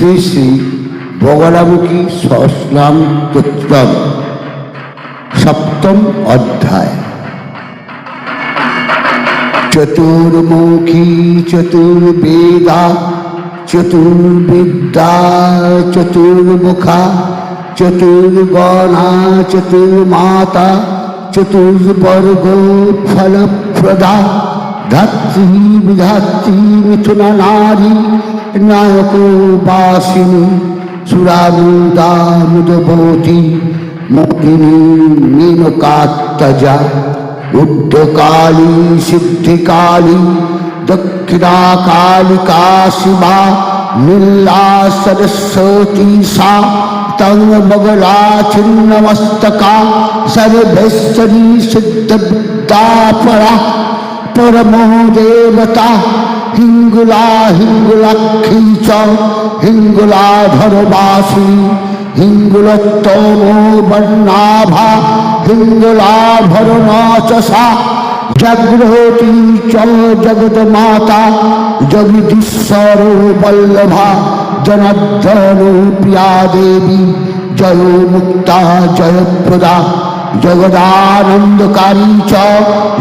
শ্রী শ্রী বগলামুখী সহস্রাম তত্ত্বম, সপ্তম অধ্যায়। চতুর্মুখী চতুর্বেদা, চতুর্বিদ্যা, চতুর্মুখা, চতুর্গণা, চতুর্মাতা চতুর্বর্গ ফলপ্রদা ধাত্রী বিধাত্রী মিথুনা নারী, নায়ক বাসিনী সুরামুদা মুদভূতি মুকিনী মীনকাত্তজা উদ্ধকালী সিদ্ধিকালী দক্ষিণা কালিকা শিবা নীলা সরস্বতী সা, তং মগলা ছিন্নমস্তকা সর্বেশ্বরী সিদ্ধবিদ্যাপরা পরমো দেবতা হিঙ্গুলা হিঙ্গুলাক্ষী চ হিঙ্গুলাধরবাসী হিঙ্গুলোত্তম বর্ণাভা হিঙ্গুলাভরণ চ সা জাগ্রতি চ জগৎ মাতা জগদীশ্বর বল্লভা জনার্দন প্রিয়া দেবী জয় মুক্তা জয়প্রদা জগদানন্দকারী চ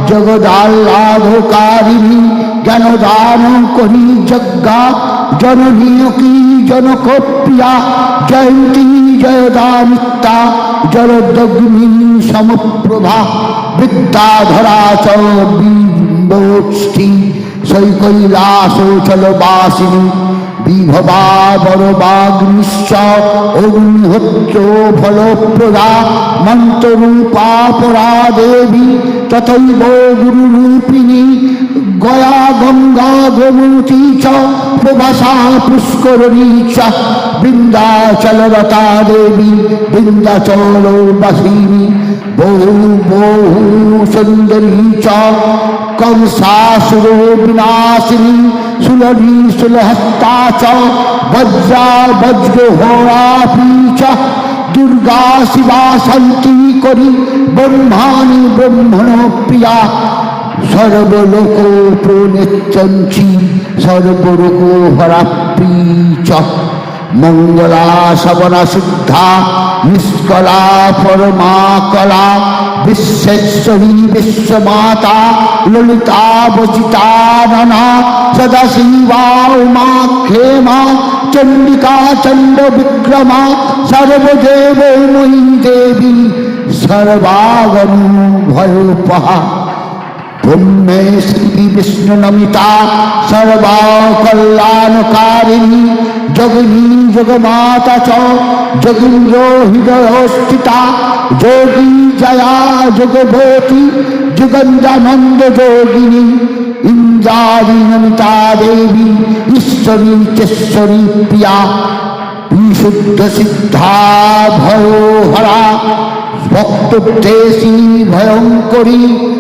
জগদাহ্লাদকারিণী জ্ঞানদান করি যজ্ঞা জননীয়কী জনকপ্রিয়া, জয়ন্তী জয়দামিত্তা জলদগ্নি সমপ্রভা, বিদ্যাধরা চ বিম্বোষ্ঠী শৈকৈলাসোচলবাসিনী বিভবা বরবাগ্নিশ্চ অগ্নিহোত্র ফলপ্রদা মন্ত্ররূপা পরা দেবী তথৈব গুরুরূপিণী গয়া গঙ্গা গোমতী চ প্রভাসা পুষ্করণী চ বৃন্দাচলরতা দেবী বৃন্দাচল বাসিনী বহু বহু সুন্দরী চ कंसासुरो विनाशिनी سونی سوہستا چا وجا وجر ہوا چا شیوا سنتی بہم بہت سروکنچی سروگر মঙ্গলা শবনা সিদ্ধা, নিষ্কলা পরমা কলা, বিশ্বেশ্বরী বিশ্বমাতা, ললিতা বচিতা নানা সদা শিবা উমা ক্ষেমা চণ্ডিকা চণ্ড বিক্রমা সর্বদেবময়ী দেবী সর্বাগম ভয়োপহা। শ্রী বিষ্ণু নমিতা সর্বা কল্যাণকারিণী জগিনী জগমাতা চ, যোগীন্দ্র হৃদয়স্থিতা যোগী জয়া যোগভূতি যুগন্ধানন্দ যোগিনী। ইন্দ্রাদী নমিতা দেবী, ঈশ্বরী চেশ্বরী প্রিয়া। বিশুদ্ধ সিদ্ধা ভয় ভয়হরা ভক্তদেশী ভয়ঙ্করী।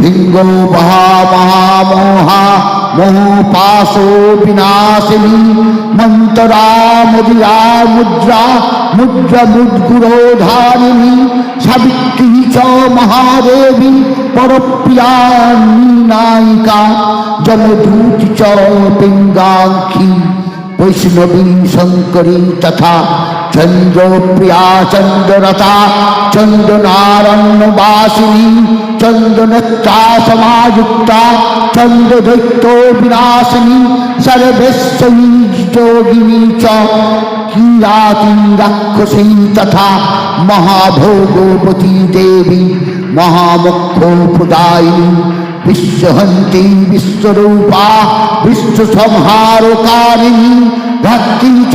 সিংহ মহা মহামোহা মোহপাশ বিনাশিনী। মন্তরা মদিরা মুদ্রা মুদ্রা মুদ্গুরো ধারিণী সাবিত্রী চ মহাদেবী পরপ্রিয়া নায়িকা জমদূত চ পিঙ্গাক্ষী, বৈষ্ণবী শঙ্করী তথা চন্দ্রপ্রিয়া চন্দ্ররতা চন্দ্রনারণ্যবাসিনী চন্দ্রনেত্রা সমাযুক্তা চন্দ্রদৈত্য বিনাশিনী সর্বেশ্বরী যোগিনী চ কিরাতি তথা মহাভোগবতী দেবী মহামুখ্যপ্রদায়িনী বিশ্বহন্তি বিশ্বরূপা বিশ্বসংহারকারিণী ভক্তি চ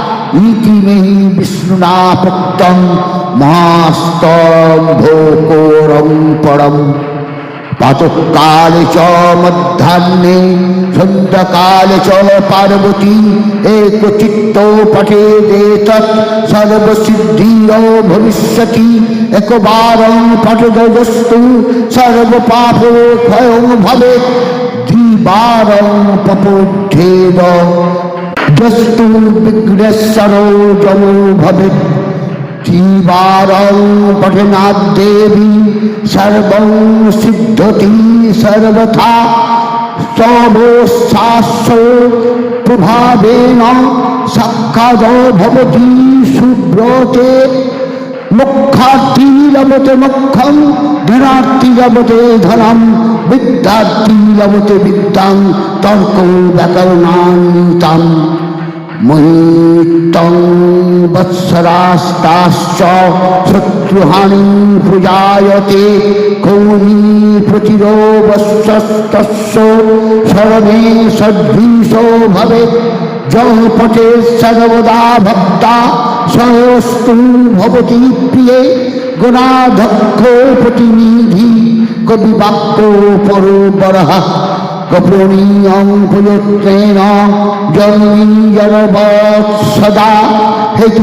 ইতি মে বিষ্ণুনা প্রত্যং মহাস্তম্ভোকোরম পরম প্রাতকালে চ মধ্যাহ্নে সন্ধ্যাকালে চ পার্বতী একচিত্ত পঠে দেতৎ সর্বসিদ্ধির ভবিষ্যতি একবারং পঠদস্তু সর্বপাপ ক্ষয়ং ভবে দ্বিবারং পপোদ্ধেব ভবেৎ জীবারং পঠনাদ্দেবী সর্বং সিদ্ধতি সর্বথা সর্বশাস্য প্রভাবেন সাক্ষাৎ ভবতি সুব্রতে মুখার্থী লবতে মুখম ধনার্থী লবতে ধনম বিদ্যার্থী লবতে বিদ্যাং তর্ক ব্যাকরণান্বিতাম শত্রুহানি পূজায়তে কৌনি প্রতিরোবস্বস্তস্য সর্বে সদ্ভীষো ভবেৎ জপটে সর্বদা ভক্তা সহস্তু ভবতি প্রিয়ে গুণাধ্যক্ষ প্রতিনিধি কবিবাক্য পরোবরः গোপনীয়ং প্রযত্নেন জন্মী জনবৎ সদা হেতু